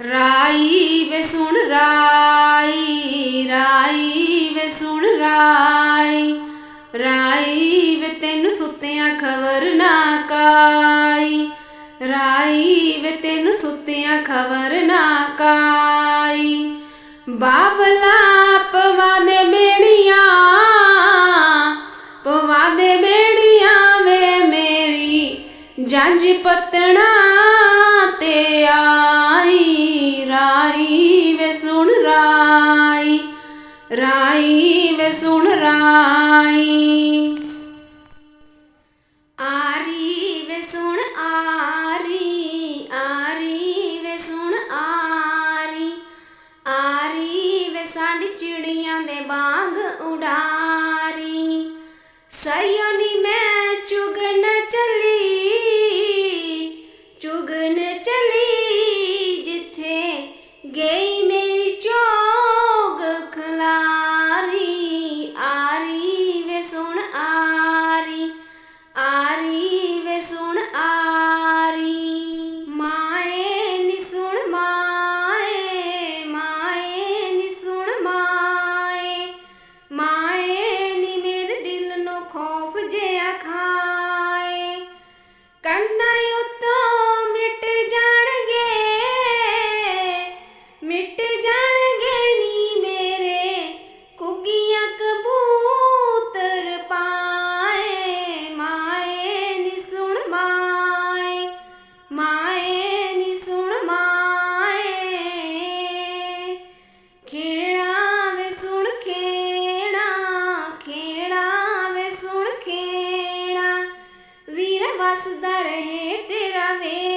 ਰਾਈ ਵੇ ਸੁਣ ਰਾਈ ਰਾਈ ਵੇ ਸੁਣ ਰਾਈ ਰਾਈ ਵੇ ਤੈਨੂੰ ਸੁੱਤਿਆਂ ਖਬਰ ਨਾ ਕਾਈ, ਰਾਈ ਵੇ ਤੈਨੂੰ ਸੁੱਤਿਆਂ ਖਬਰ ਨਾ ਕਾਈ। ਬਾਬਲਾ ਪਵਾ ਦੇ ਬੇੜੀਆਂ ਪਵਾ ਦੇ ਬੇੜੀਆਂ ਵੇ ਮੇਰੀ ਜੰਜ ਪਤਣਾ ਤੇ ਆ। ਸਾਡੀ ਚਿੜੀਆਂ ਦੇ ਬਾਗ ਉਡਾਰੀ। ਸਈ llave.